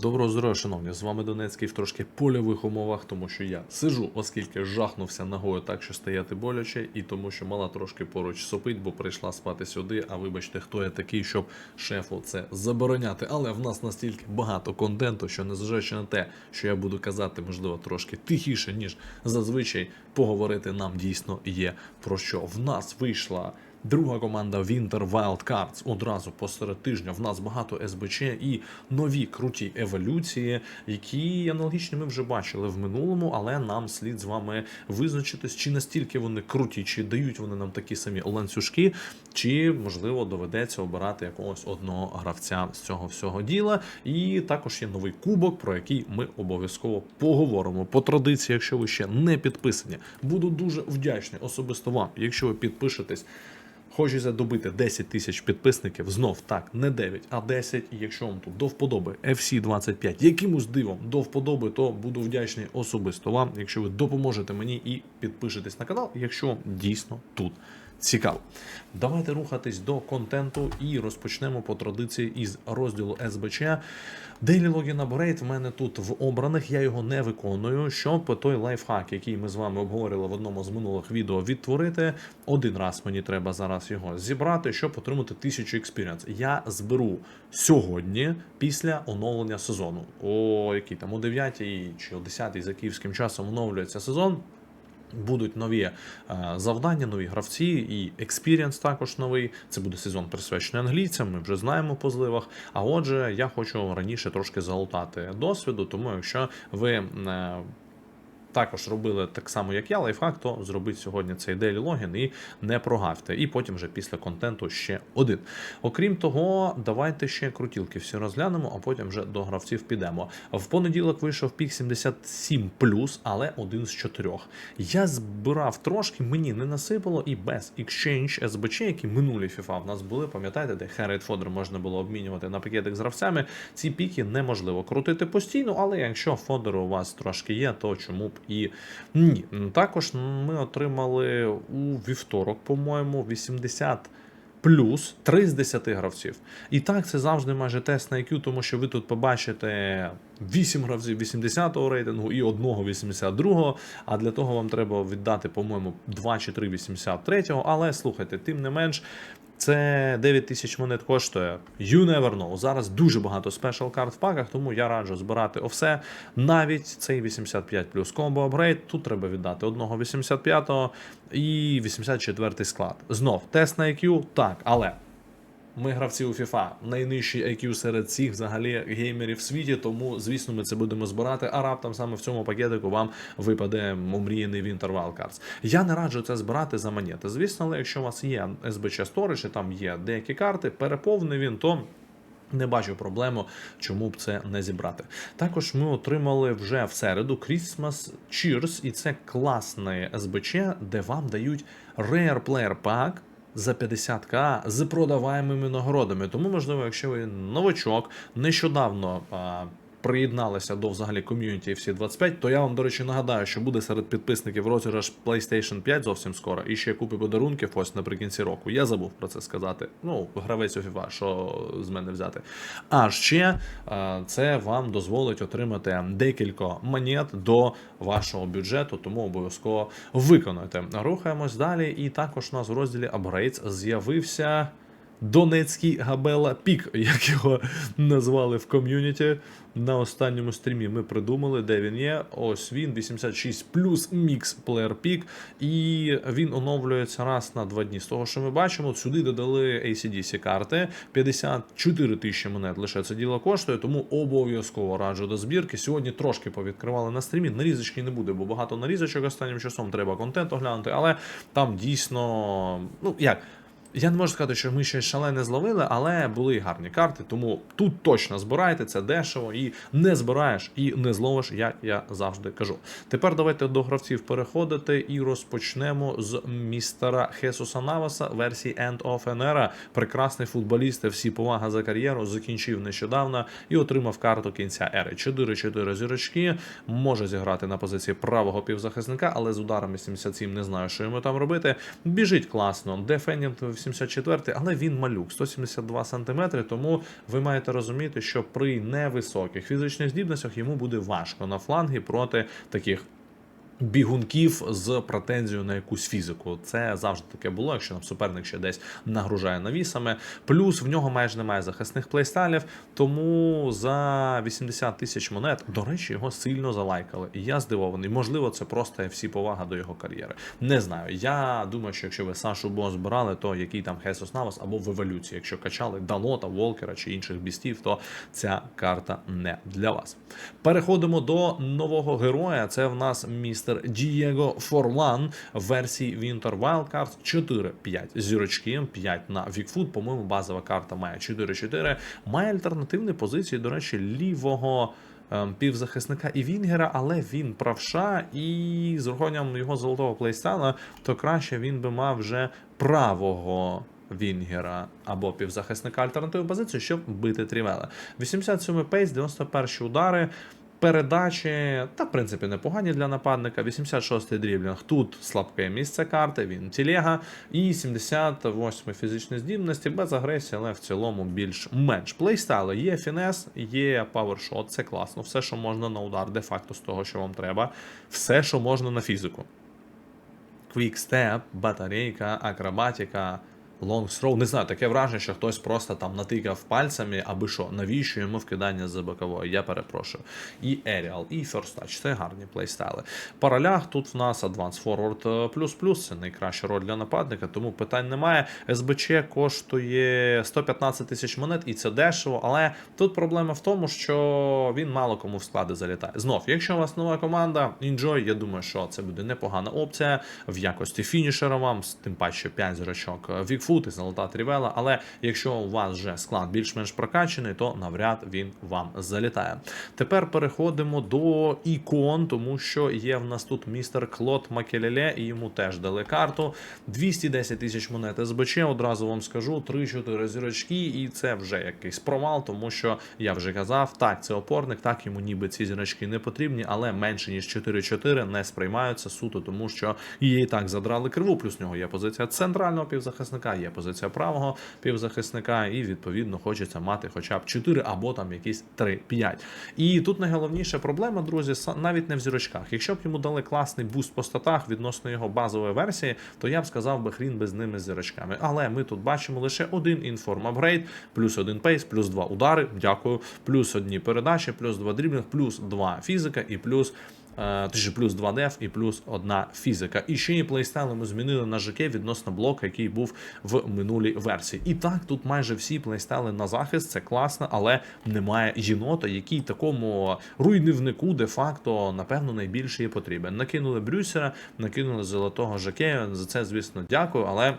Доброго здоров'я, шановні. З вами Донецький в трошки польових умовах, тому що я сижу, оскільки жахнувся ногою так, що стояти боляче, і тому, що мала трошки поруч сопить, бо прийшла спати сюди. А вибачте, хто я такий, щоб шефу це забороняти. Але в нас настільки багато контенту, що незважаючи на те, що я буду казати, можливо, трошки тихіше, ніж зазвичай, поговорити нам дійсно є про що. В нас вийшла. Друга команда Winter Wild Cards одразу посеред тижня. В нас багато СБЧ і нові круті еволюції, які аналогічні ми вже бачили в минулому, але нам слід з вами визначитись, чи настільки вони круті, чи дають вони нам такі самі ланцюжки, чи можливо доведеться обирати якогось одного гравця з цього всього діла. І також є новий кубок, про який ми обов'язково поговоримо. По традиції, якщо ви ще не підписані, буду дуже вдячний особисто вам, якщо ви підпишетесь. Хочеться добити 10 тисяч підписників. Знов так, не 9, а 10. І якщо вам тут до вподоби FC 25 якимось дивом до вподоби, то буду вдячний особисто вам, якщо ви допоможете мені і підпишетесь на канал, якщо дійсно тут цікаво. Давайте рухатись до контенту і розпочнемо по традиції із розділу СБЧ. Daily Login Upgrade в мене тут в обраних, я його не виконую. Щоб той лайфхак, який ми з вами обговорили в одному з минулих відео, відтворити. Один раз мені треба зараз його зібрати, щоб отримати 1000 експіріанс. Я зберу сьогодні після оновлення сезону. О, який там о 9 чи о 10 за київським часом оновлюється сезон. Будуть нові е, завдання, нові гравці і експірієнс також новий. Це буде сезон присвячений англійцям. Ми вже знаємо по зливах. А отже, я хочу раніше трошки залутати досвіду. Тому якщо ви е, також робили так само, як я, лайфхак, то зробіть сьогодні цей дейлі логін і не прогавте. І потім вже після контенту ще один. Окрім того, давайте ще крутілки всі розглянемо, а потім вже до гравців підемо. В понеділок вийшов пік 77 але один з чотирьох. Я збирав трошки, мені не насипало, і без Exchange SBC, які минулі FIFA в нас були, пам'ятаєте, де Харріт Фодер можна було обмінювати на пакетик з гравцями. Ці піки неможливо крутити постійно, але якщо фодеру у вас трошки є, то чому б і ні. Також ми отримали у вівторок, по-моєму, 80 плюс 3 з 10 гравців. І так, це завжди майже тест на IQ, тому що ви тут побачите 8 гравців 80-го рейтингу і одного 82-го. А для того вам треба віддати, по-моєму, 2 чи 3 83-го. Але слухайте, тим не менш. Це 9 тисяч монет коштує. You never know. Зараз дуже багато спешл карт в паках, тому я раджу збирати все. Навіть цей 85 плюс комбо апгрейд. Тут треба віддати одного 85-го і 84-й склад. Знов тест на IQ, так, але. Ми гравці у FIFA, найнижчий IQ серед всіх взагалі геймерів в світі, тому звісно ми це будемо збирати. А раптом саме в цьому пакетику вам випаде омріяний Winter Wild Cards. Я не раджу це збирати за монети. Звісно, але якщо у вас є SBC Storage, і там є деякі карти, переповнений він, то. Не бачу проблему, чому б це не зібрати. Також ми отримали вже в середу Christmas Cheers, і це класне СБЧ, де вам дають Rare Player Pack за 50к з продаваємими нагородами. Тому, можливо, якщо ви новачок, нещодавно приєдналися до взагалі ком'юніті FC 25, то я вам, до речі, нагадаю, що буде серед підписників розіграш PlayStation 5 зовсім скоро, і ще купи подарунків ось наприкінці року. Я забув про це сказати. Ну, гравець у FIFA, що з мене взяти. А ще це вам дозволить отримати декілька монет до вашого бюджету, тому обов'язково виконуйте. Рухаємось далі. І також у нас у розділі Upgrades з'явився. Донецький Габела Пік, як його назвали в ком'юніті. На останньому стрімі ми придумали, де він є. Ось він 86 плюс мікс плеєр пік. І він оновлюється раз на два дні. З того, що ми бачимо, сюди додали ACDC карти. 54 тисячі монет лише це діло коштує, тому обов'язково раджу до збірки. Сьогодні трошки повідкривали на стрімі. Нарізочки не буде, бо багато нарізочок останнім часом треба контент оглянути, але там дійсно, ну як. Я не можу сказати, що ми ще шалене зловили, але були гарні карти, тому тут точно збирайте, це дешево і не збираєш, і не зловиш, як я завжди кажу. Тепер давайте до гравців переходити і розпочнемо з містера Хесуса Наваса версії End of an Era. Прекрасний футболіст, всі повага за кар'єру, закінчив нещодавно і отримав карту кінця ери. 4-4 зірочки, може зіграти на позиції правого півзахисника, але з ударами 77 не знаю, що йому там робити. Біжить класно, дефендінг 184, але він малюк, 172 см, тому ви маєте розуміти, що при невисоких фізичних здібностях йому буде важко на фланги проти таких. Бігунків з претензією на якусь фізику. Це завжди таке було, якщо нам суперник ще десь нагружає навісами. Плюс в нього майже немає захисних плейстайлів, тому за 80 тисяч монет, до речі, його сильно залайкали. І я здивований. Можливо, це просто всі повага до його кар'єри. Не знаю. Я думаю, що якщо ви Сашу Бо збирали, то який там Хесус Навас або в еволюції, якщо качали Далота, Волкера чи інших бістів, то ця карта не для вас. Переходимо до нового героя. Це в нас містер Дієго Форлан версії Winter Wildcards 4-5 зірочки, 5 на Вікфуд. По-моєму, базова карта має 4-4. Має альтернативні позиції, до речі, лівого. ем, Півзахисника і Вінгера, але він правша, і з урахуванням його золотого плейстайла, то краще він би мав вже правого Вінгера або півзахисника альтернативну позицію, щоб бити трівела. 87 пейс, 91 удари. Передачі, та в принципі непогані для нападника. 86-й дріблінг. Тут слабке місце карти, він тілега. І 78 фізичні здібності без агресії, але в цілому більш-менш. Плейстайли є фінес, є павершот, це класно. Все, що можна на удар, де-факто з того, що вам треба. Все, що можна на фізику. Квікстеп, батарейка, акробатика, лонгсроу. Не знаю, таке враження, що хтось просто там натикав пальцями, аби що, навіщо йому вкидання з бокової, я перепрошую. І Aerial, і First Touch, це гарні плейстайли. Паралях тут в нас Advanced Forward плюс плюс, це найкраща роль для нападника, тому питань немає. СБЧ коштує 115 тисяч монет, і це дешево, але тут проблема в тому, що він мало кому в склади залітає. Знов, якщо у вас нова команда, enjoy, я думаю, що це буде непогана опція в якості фінішера вам, тим паче 5 зірочок І золота трівела. Але якщо у вас вже склад більш-менш прокачаний, то навряд він вам залітає. Тепер переходимо до ікон, тому що є в нас тут містер Клод Макелеле, і йому теж дали карту. 210 тисяч монет СБЧ, одразу вам скажу, 3-4 зірочки, і це вже якийсь провал, тому що я вже казав, так, це опорник, так йому ніби ці зірочки не потрібні, але менше ніж 4-4 не сприймаються суто, тому що її так задрали криву. Плюс в нього є позиція центрального півзахисника, є позиція правого півзахисника, і відповідно хочеться мати хоча б 4 або там якісь 3-5. І тут найголовніша проблема, друзі, навіть не в зірочках. Якщо б йому дали класний буст по статах відносно його базової версії, то я б сказав би хрін ними з зірочками. Але ми тут бачимо лише один інформ апгрейд, плюс один пейс, плюс два удари. Дякую, плюс одні передачі, плюс два дріблінг, плюс два фізика і плюс. Е, Точніше, плюс 2 деф і плюс одна фізика. І ще і плейстайли ми змінили на ЖК відносно блока, який був в минулій версії. І так, тут майже всі плейстайли на захист, це класно, але немає єнота, який такому руйнівнику де-факто, напевно, найбільше є потрібен. Накинули Брюсера, накинули золотого ЖК. За це, звісно, дякую, але.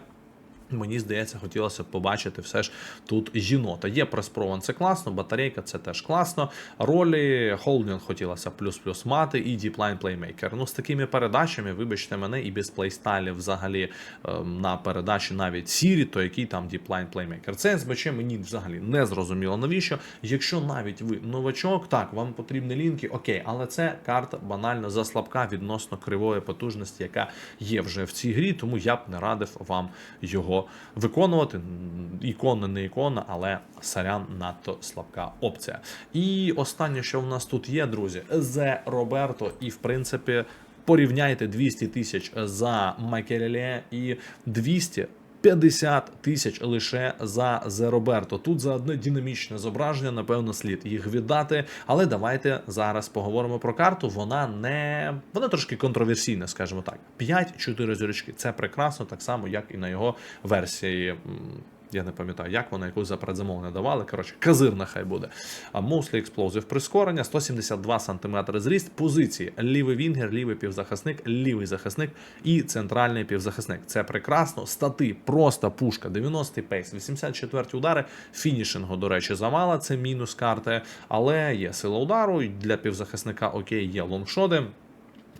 Мені здається, хотілося б побачити все ж тут жінота. Є преспрован, це класно, батарейка це теж класно. Ролі Холдінг хотілося плюс-плюс мати, і Deepline Playmaker. Ну, з такими передачами, вибачте мене, і без плейстайлів взагалі ем, на передачі навіть Сірі, то який там Deepline Playmaker. Це СБЧ мені взагалі не зрозуміло. Навіщо? Якщо навіть ви новачок, так, вам потрібні лінки, окей, але це карта банально заслабка відносно кривої потужності, яка є вже в цій грі, тому я б не радив вам його виконувати. Ікона не ікона, але сарян надто слабка опція. І останнє, що в нас тут є, друзі, Зе Роберто, і в принципі. Порівняйте 200 тисяч за Макелеле і 200 50 тисяч лише за Зероберто. Тут за одне динамічне зображення, напевно, слід їх віддати. Але давайте зараз поговоримо про карту. Вона не вона трошки контроверсійна, скажімо так. 5-4 зірочки. Це прекрасно, так само, як і на його версії. Я не пам'ятаю, як вона якусь за предзамовлення давали. Коротше, казирна хай буде. А Mostly Explosive прискорення, 172 см зріст, позиції. Лівий вінгер, лівий півзахисник, лівий захисник і центральний півзахисник. Це прекрасно. Стати просто пушка. 90 пейс, 84 удари. Фінішингу, до речі, замало. Це мінус карти. Але є сила удару. Для півзахисника окей, є лонгшоти.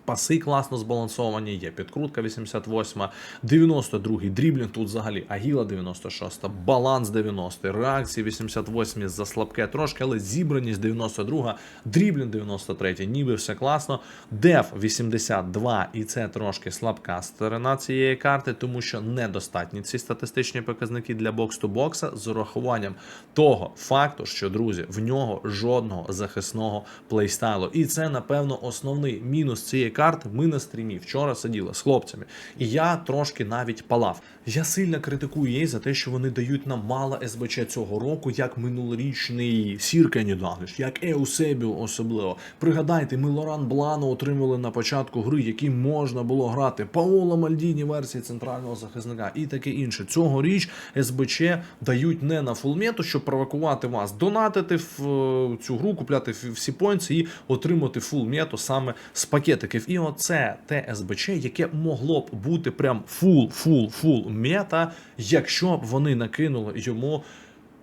Паси класно збалансовані, є підкрутка 88, 92 дріблінг тут взагалі Агіла 96, баланс 90, реакції 88 за слабке трошки, але зібраність 92, дріблінг 93, ніби все класно. Деф 82, і це трошки слабка сторона цієї карти, тому що недостатні ці статистичні показники для бокс-то-бокса з урахуванням того факту, що друзі, в нього жодного захисного плейстайлу. І це, напевно, основний мінус цієї карти. Ми на стрімі вчора сиділи з хлопцями, і я трошки навіть палав. Я сильно критикую її за те, що вони дають нам мало СБЧ цього року, як минулорічний Сірка Нідагнеш, як Еусебіо особливо. Пригадайте, ми Лоран Блану отримали на початку гри, які можна було грати. Паоло Мальдіні версії центрального захисника і таке інше. Цьогоріч СБЧ дають не на фулмету, щоб провокувати вас, донатити в е, цю гру, купляти всі поінці і отримати фулмету саме з пакетиків. І оце те СБЧ, яке могло б бути прям фул, фул, фул мета, якщо б вони накинули йому.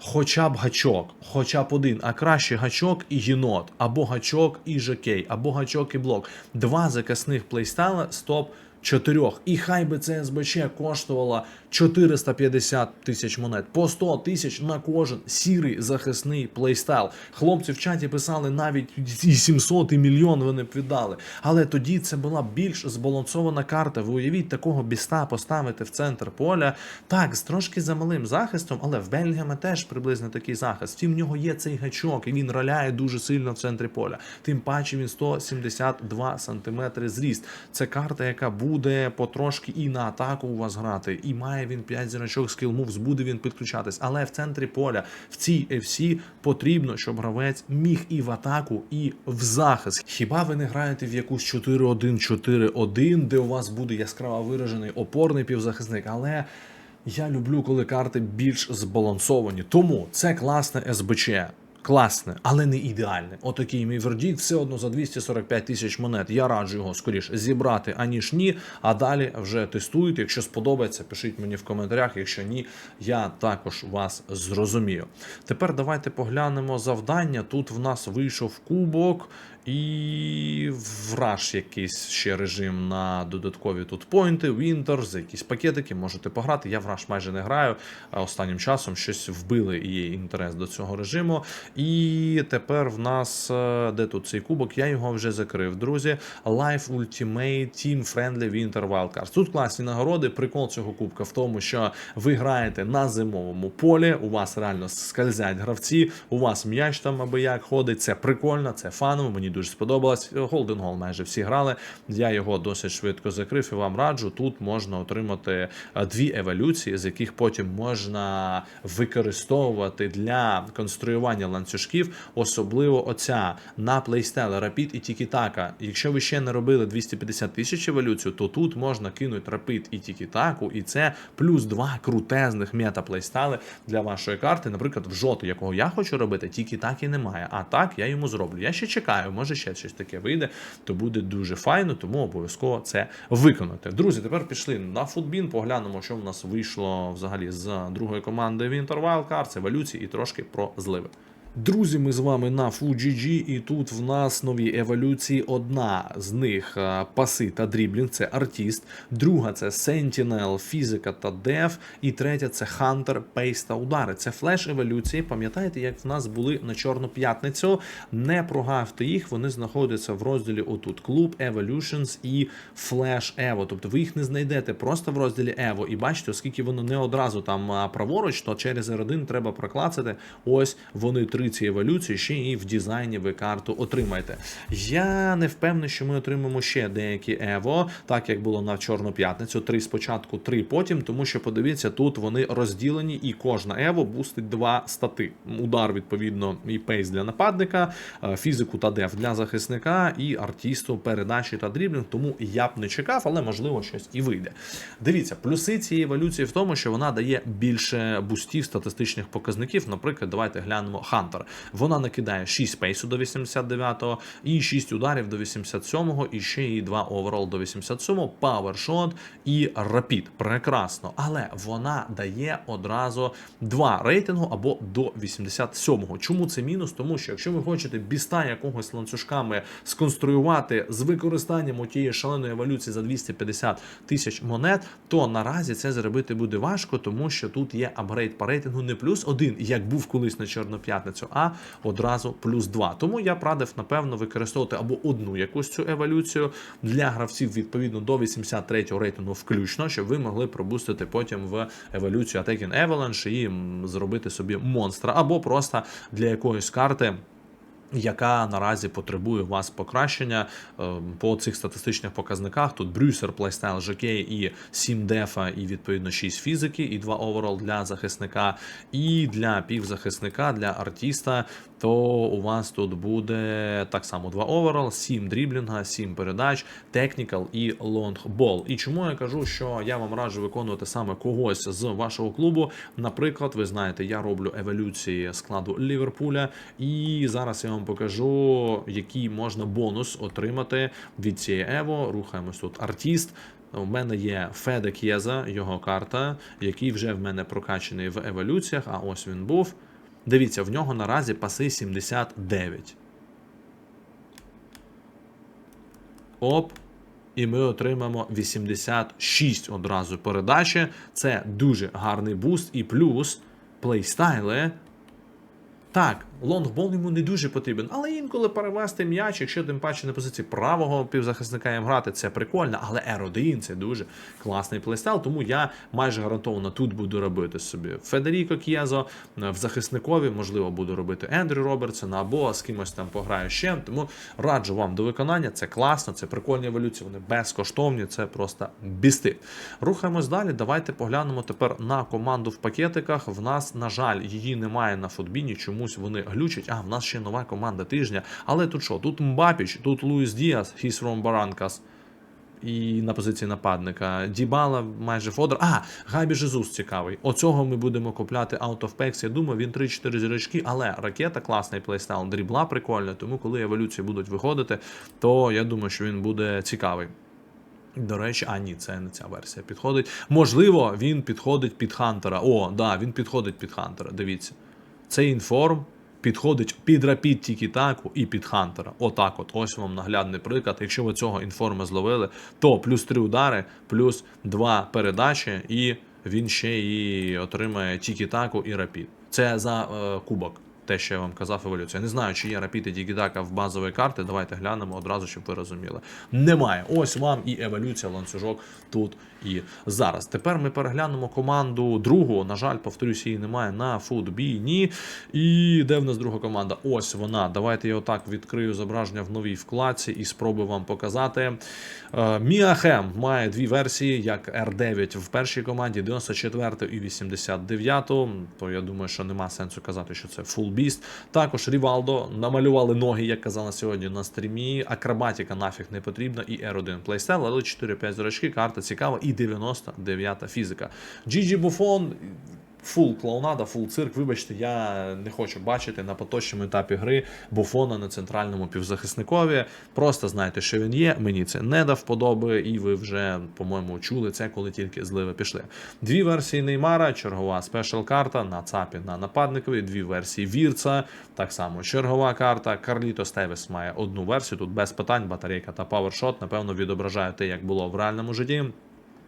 Хоча б гачок, хоча б один, а краще гачок і єнот, або гачок і жокей, або гачок і блок. Два закасних плейстайла з топ чотирьох. І хай би це СБЧ коштувало 450 тисяч монет, по 100 тисяч на кожен сірий захисний плейстайл. Хлопці в чаті писали навіть і 700 і мільйон вони б віддали. Але тоді це була більш збалансована карта. Ви уявіть такого біста поставити в центр поля. Так, з трошки замалим захистом, але в Бельгіма теж приблизно такий захист. Втім, в нього є цей гачок, і він роляє дуже сильно в центрі поля. Тим паче він 172 сантиметри зріст. Це карта, яка буде потрошки і на атаку у вас грати, і має він 5 зірочок скіл moves, буде він підключатись. Але в центрі поля в цій FC потрібно, щоб гравець міг і в атаку, і в захист. Хіба ви не граєте в якусь 4-1-4-1, де у вас буде яскраво виражений опорний півзахисник, але. Я люблю, коли карти більш збалансовані. Тому це класне СБЧ. Класне, але не ідеальне. Отакий мій вердікт все одно за 245 тисяч монет. Я раджу його скоріш зібрати, аніж ні. А далі вже тестуйте. Якщо сподобається, пишіть мені в коментарях. Якщо ні, я також вас зрозумію. Тепер давайте поглянемо завдання. Тут в нас вийшов кубок. І враж якийсь ще режим на додаткові тут поінти, Winters, якісь пакетики, можете пограти. Я враж майже не граю. Останнім часом щось вбили і інтерес до цього режиму. І тепер в нас е, де тут цей кубок? Я його вже закрив, друзі. Life Ultimate Team Friendly Winter Wildcards. Тут класні нагороди. Прикол цього кубка в тому, що ви граєте на зимовому полі. У вас реально скользять гравці, у вас м'яч там аби як ходить. Це прикольно, це фаново. Мені дуже сподобалось. Голден Гол майже всі грали. Я його досить швидко закрив і вам раджу. Тут можна отримати е, дві еволюції, з яких потім можна використовувати для конструювання ланцюжків, особливо оця на плейстайл Rapid і Тікітака. Якщо ви ще не робили 250 тисяч еволюцію, то тут можна кинути Rapid і Тікітаку, і це плюс два крутезних мета-плейстайли для вашої карти. Наприклад, в жоти, якого я хочу робити, Тікітаки немає. А так я йому зроблю. Я ще чекаю, може ще щось таке вийде, то буде дуже файно, тому обов'язково це виконати. Друзі, тепер пішли на футбін, поглянемо, що в нас вийшло взагалі з другої команди Winter Wildcards, еволюції і трошки про зливи. Друзі, ми з вами на FUGG, і тут в нас нові еволюції. Одна з них е, паси та дріблінг, це артіст, друга це Sentinel, фізика та деф, і третя це Hunter, пейс та удари. Це флеш еволюції. Пам'ятаєте, як в нас були на Чорну п'ятницю? Не прогавте їх, вони знаходяться в розділі отут клуб Evolutions і Flash Evo. Тобто ви їх не знайдете просто в розділі Evo. І бачите, оскільки воно не одразу там праворуч, то через R1 треба проклацати. Ось вони три ці еволюції, ще і в дизайні ви карту отримаєте. Я не впевнений, що ми отримаємо ще деякі Ево, так як було на Чорну п'ятницю. Три спочатку, три потім, тому що подивіться, тут вони розділені, і кожна Ево бустить два стати. Удар, відповідно, і пейс для нападника, е, фізику та деф для захисника, і артісту передачі та дріблінг. Тому я б не чекав, але можливо щось і вийде. Дивіться, плюси цієї еволюції в тому, що вона дає більше бустів статистичних показників. Наприклад, давайте глянемо Хантер. Хантер. Вона накидає 6 пейсу до 89-го, і 6 ударів до 87-го, і ще і 2 оверол до 87-го, павершот і рапід. Прекрасно. Але вона дає одразу 2 рейтингу або до 87-го. Чому це мінус? Тому що якщо ви хочете біста якогось ланцюжками сконструювати з використанням тієї шаленої еволюції за 250 тисяч монет, то наразі це зробити буде важко, тому що тут є апгрейд по рейтингу не плюс один, як був колись на Чорну п'ятницю, а одразу плюс два. Тому я б радив, напевно, використовувати або одну якусь цю еволюцію для гравців відповідно до 83-го рейтингу включно, щоб ви могли пробустити потім в еволюцію Attack Avalanche і зробити собі монстра, або просто для якоїсь карти. Яка наразі потребує у вас покращення е, по цих статистичних показниках? Тут Брюсер, плейстайл ЖК і 7 дефа, і відповідно 6 фізики, і 2 оверол для захисника, і для півзахисника, для артіста. То у вас тут буде так само 2 оверол, 7 дріблінга, 7 передач, технікал і лонгбол. І чому я кажу, що я вам раджу виконувати саме когось з вашого клубу? Наприклад, ви знаєте, я роблю еволюції складу Ліверпуля, і зараз я вам покажу, який можна бонус отримати від цієї Ево. Рухаємось тут артіст. У мене є Феде К'єза, його карта, який вже в мене прокачаний в еволюціях. А ось він був. Дивіться, в нього наразі паси 79. Оп. І ми отримаємо 86 одразу передачі. Це дуже гарний буст. І плюс плейстайли. Так, лонгбол йому не дуже потрібен, але інколи перевести м'яч, якщо тим паче на позиції правого півзахисника їм грати, це прикольно, але R1 це дуже класний плейстайл, тому я майже гарантовано тут буду робити собі Федеріко К'єзо, в захисникові, можливо, буду робити Ендрю Робертсона або з кимось там пограю ще. Тому раджу вам до виконання. Це класно, це прикольні еволюції, вони безкоштовні, це просто бісти. Рухаємось далі. Давайте поглянемо тепер на команду в пакетиках. В нас, на жаль, її немає на футбіні. Чомусь вони глючать. А, в нас ще нова команда тижня. Але тут що? Тут Мбапіч, тут Луїс Діас, from Баранкас. І на позиції нападника. Дібала майже Фодор. А, Габі Жезус цікавий. Оцього ми будемо купляти out of packs. Я думаю, він 3-4 зірочки, але ракета класний плейстайл, дрібла прикольна, тому коли еволюції будуть виходити, то я думаю, що він буде цікавий. До речі, а ні, це не ця версія підходить. Можливо, він підходить під Хантера. О, да, він підходить під Хантера. Дивіться. Цей інформ підходить під Rapid тільки таку і під Хантера. Отак от. Ось вам наглядний приклад. Якщо ви цього інформа зловили, то плюс 3 удари, плюс 2 передачі, і він ще і отримає тільки таку і Rapid. Це за е, кубок. Те, що я вам казав, еволюція. Не знаю, чи є і Дігідака в базовій карти. Давайте глянемо одразу, щоб ви розуміли. Немає. Ось вам і еволюція ланцюжок тут і зараз. Тепер ми переглянемо команду другу. На жаль, повторюсь, її немає на футбіні. І де в нас друга команда? Ось вона. Давайте я отак відкрию зображення в новій вкладці і спробую вам показати. Е, Міахем має дві версії, як R9 в першій команді, 94 і 89. То я думаю, що нема сенсу казати, що це Full Beast. Також Рівалдо намалювали ноги, як казала сьогодні на стрімі. Акробатіка нафіг не потрібна, і R1 плейстайл, але 4-5 зірочки, карта цікава, і 99 фізика. GG Buffon Фул клоунада, фул цирк. Вибачте, я не хочу бачити на поточному етапі гри буфона на центральному півзахисникові. Просто знайте, що він є. Мені це не дав вподоби, і ви вже, по-моєму, чули це, коли тільки зливи пішли. Дві версії Неймара, чергова спешл карта на ЦАПі на нападникові, дві версії Вірца. Так само чергова карта. Карліто Стевес має одну версію. Тут без питань, батарейка та павершот. Напевно, відображає те, як було в реальному житті.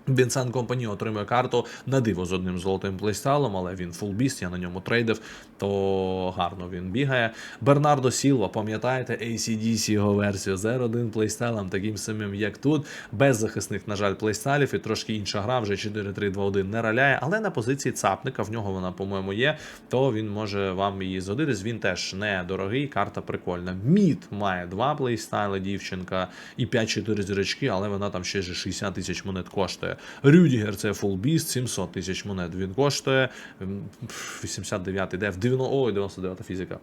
Вінсент Компані отримує карту на диво з одним золотим плейстайлом, але він фулбіст, я на ньому трейдив, то гарно він бігає. Бернардо Сілва, пам'ятаєте, ACDC його версію з R1 плейстайлом, таким самим, як тут, без захисних, на жаль, плейстайлів і трошки інша гра, вже 4-3-2-1 не раляє, але на позиції цапника, в нього вона, по-моєму, є, то він може вам її згодитись. Він теж не дорогий, карта прикольна. Мід має два плейстайли, дівчинка, і 5-4 зірочки, але вона там ще ж 60 тисяч монет коштує. Рюдігер це фулбіст, 700 тисяч монет. Він коштує м, 89 де в 90, ой, 99 фізика.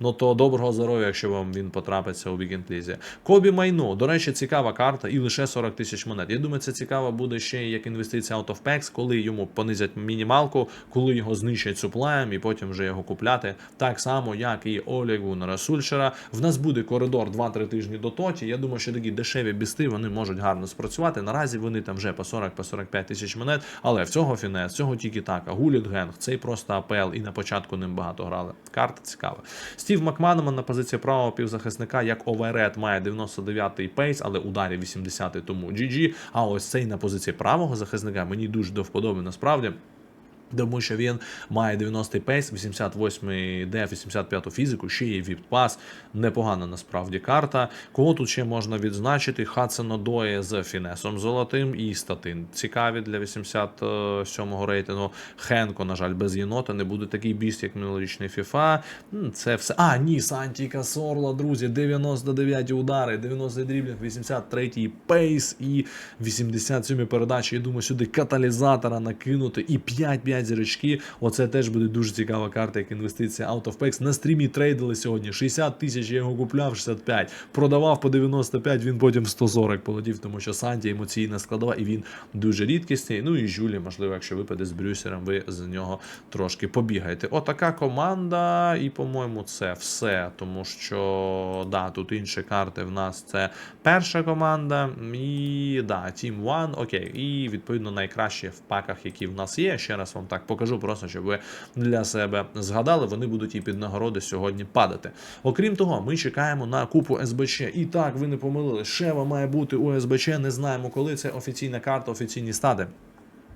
Ну то доброго здоров'я, якщо вам він потрапиться у вікенд-лізі. Кобі Майно, до речі, цікава карта і лише 40 тисяч монет. Я думаю, це цікаво буде ще як інвестиція out of packs, коли йому понизять мінімалку, коли його знищать суплаєм і потім вже його купляти. Так само, як і Олі Гуннера Сульшера. В нас буде коридор 2-3 тижні до тоті. Я думаю, що такі дешеві бісти вони можуть гарно спрацювати. Наразі вони там вже по 40-45 тисяч монет. Але в цього фінес, цього тільки така. Гуліт Генг, цей просто АПЛ, і на початку ним багато грали. Карта цікава. Стів Макманеман на позиції правого півзахисника, як Оверет, має 99-й пейс, але ударів 80-й, тому GG. А ось цей на позиції правого захисника мені дуже до вподоби насправді. Тому що він має 90-й пейс, 88-й деф, 85-ту фізику, ще є віп-пас. Непогана насправді карта. Кого тут ще можна відзначити? Хадсон Одоє з фінесом золотим і статин. Цікаві для 87-го рейтингу. Хенко, на жаль, без єнота не буде такий біст, як минулорічний FIFA. Це все. А, ні, Санті Касорла, друзі, 99 удари, 90 дріблінг, 83-й пейс і 87 передачі. Я думаю, сюди каталізатора накинути і 5-5 зірочки. Оце теж буде дуже цікава карта, як інвестиція Out of Packs. На стрімі трейдили сьогодні 60 тисяч, я його купляв 65, продавав по 95, він потім 140 полетів, тому що Санті емоційна складова, і він дуже рідкісний. Ну і Жюлі, можливо, якщо випаде з Брюсером, ви з нього трошки побігаєте. Отака команда, і, по-моєму, це все. Тому що да, тут інші карти в нас це перша команда, і да, Team One, окей. І відповідно найкращі в паках, які в нас є. Ще раз вам так покажу, просто щоб ви для себе згадали. Вони будуть і під нагороди сьогодні падати. Окрім того, ми чекаємо на купу СБЧ. І так, ви не помилили. Шева має бути у СБЧ. Не знаємо, коли це офіційна карта, офіційні стати.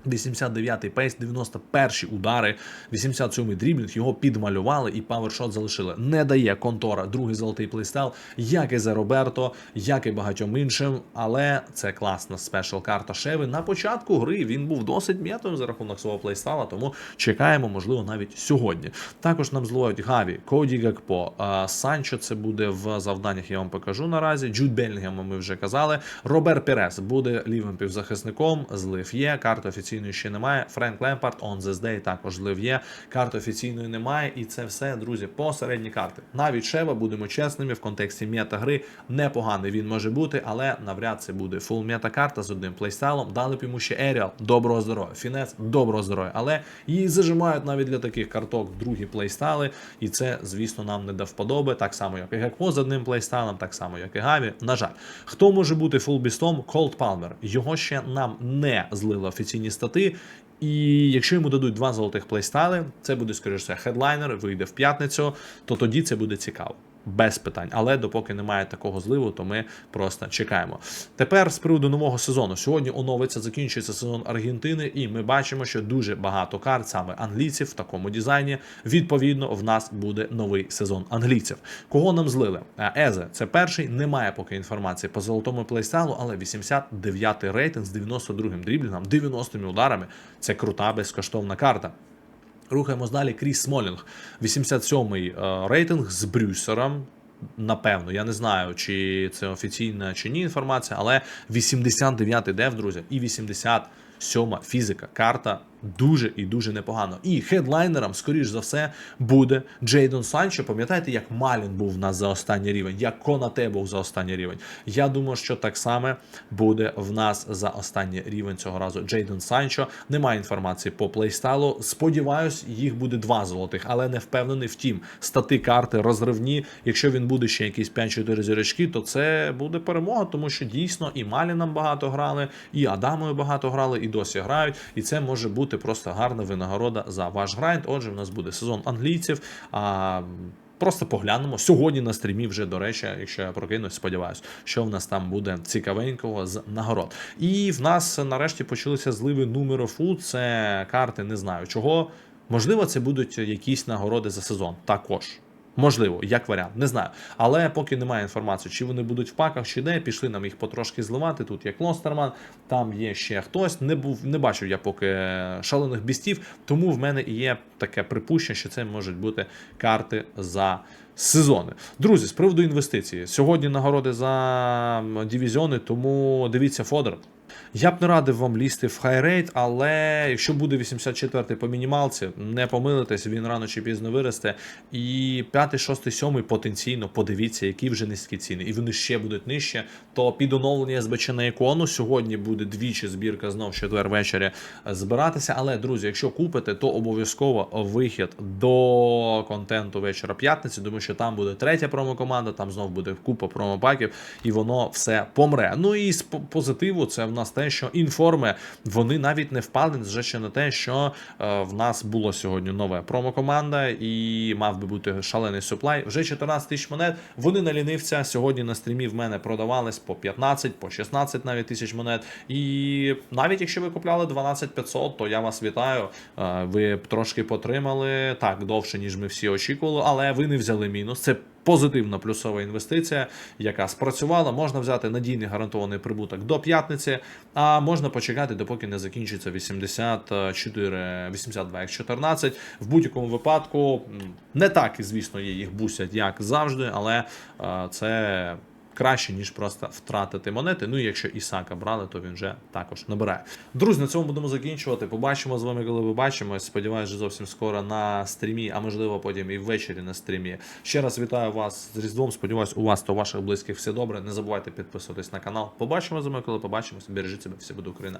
89-й пейс, 91-й удари, 87-й дріблінг, його підмалювали і павершот залишили. Не дає контора другий золотий плейстайл, як і за Роберто, як і багатьом іншим. Але це класна спешл карта Шеви. На початку гри він був досить м'ятою за рахунок свого плейстайла, тому чекаємо, можливо, навіть сьогодні. Також нам зловають Гаві, Коді Гакпо, Санчо. Це буде в завданнях. Я вам покажу наразі. Джуд Белінгема ми вже казали. Робер Перес буде лівим півзахисником. Злив є. Карта офіційної ще немає. Френк Лемпард, On This Day також злив є. Карти офіційної немає. І це все, друзі, посередні карти. Навіть Шева, будемо чесними, в контексті мета гри непоганий він може бути, але навряд це буде фул мета карта з одним плейстайлом. Дали б йому ще Еріал, доброго здоров'я. Фінес, доброго здоров'я. Але її зажимають навіть для таких карток другі плейстайли. І це, звісно, нам не до вподоби. Так само, як і Гекмо з одним плейстайлом, так само, як і Гаві. На жаль, хто може бути фулбістом? Колд Палмер. Його ще нам не злили офіційні стати. І якщо йому дадуть два золотих плейстайли, це буде, скоріше, хедлайнер, вийде в п'ятницю, то тоді це буде цікаво. Без питань, але допоки немає такого зливу, то ми просто чекаємо. Тепер з приводу нового сезону. Сьогодні оновиться, закінчується сезон Аргентини, і ми бачимо, що дуже багато карт, саме англійців в такому дизайні. Відповідно, в нас буде новий сезон англійців. Кого нам злили? Езе, це перший. Немає поки інформації по золотому плейстайлу, але 89-й рейтинг з 92-м дріблінгом, 90-ми ударами. Це крута безкоштовна карта. Рухаємось далі. Кріс Смолінг, 87-й е, рейтинг з Брюсером. Напевно, я не знаю, чи це офіційна чи ні інформація, але 89-й дев, друзі, і 87-ма фізика. Карта дуже і дуже непогано. І хедлайнером, скоріш за все, буде Джейдон Санчо. Пам'ятаєте, як Малін був у нас за останній рівень, як Конате був за останній рівень. Я думаю, що так само буде в нас за останній рівень цього разу. Джейдон Санчо. Немає інформації по плейстайлу. Сподіваюсь, їх буде два золотих, але не впевнений. Втім, стати карти розривні. Якщо він буде ще якісь 5-4 зірочки, то це буде перемога, тому що дійсно і Маліном багато грали, і Адамою багато грали, і досі грають. І це може бути просто гарна винагорода за ваш грайнд. Отже, в нас буде сезон англійців. А Просто поглянемо сьогодні на стрімі. Вже до речі, якщо я прокинусь, сподіваюся, що в нас там буде цікавенького з нагород. І в нас нарешті почалися зливи нумерофу. Це карти, не знаю чого. Можливо, це будуть якісь нагороди за сезон. Також. Можливо, як варіант, не знаю. Але поки немає інформації, чи вони будуть в паках, чи де, пішли нам їх потрошки зливати. Тут є Клостерман, там є ще хтось. Не був, не бачив я поки шалених бістів, тому в мене і є таке припущення, що це можуть бути карти за сезони. Друзі, з приводу інвестицій. Сьогодні нагороди за дивізіони, тому дивіться фодер. Я б не радив вам лізти в хайрейт, але якщо буде 84 по мінімалці, не помилитесь, він рано чи пізно виросте. І 5, 6, 7 потенційно подивіться, які вже низькі ціни, і вони ще будуть нижче. То під оновлення СБЧ на ікону сьогодні буде двічі збірка знов четвер ввечері збиратися. Але друзі, якщо купите, то обов'язково вихід до контенту вечора п'ятниці, тому що там буде третя промокоманда, там знов буде купа промопаків, і воно все помре. Ну і з позитиву це в нас те, що інформи вони навіть не впали, зважаючи на те, що е, в нас було сьогодні нове промокоманда, і мав би бути шалений суплай. Вже 14 тисяч монет. Вони на лінивця сьогодні на стрімі в мене продавались по 15, по 16 навіть тисяч монет. І навіть якщо ви купляли 12 500, то я вас вітаю. Е, Ви трошки потримали так довше, ніж ми всі очікували, але ви не взяли мінус. Це позитивна плюсова інвестиція, яка спрацювала. Можна взяти надійний гарантований прибуток до п'ятниці, а можна почекати, допоки не закінчиться 84, 82 як 14. В будь-якому випадку не так, звісно, є, їх бусять, як завжди, але е, це. Краще, ніж просто втратити монети. Ну і якщо Ісака брали, то він вже також набирає. Друзі, на цьому будемо закінчувати. Побачимо з вами, коли побачимось. Сподіваюсь, що зовсім скоро на стрімі, а можливо потім і ввечері на стрімі. Ще раз вітаю вас з Різдвом. Сподіваюсь, у вас та ваших близьких все добре. Не забувайте підписуватись на канал. Побачимо з вами, коли побачимось. Бережіть себе, все буде Україна.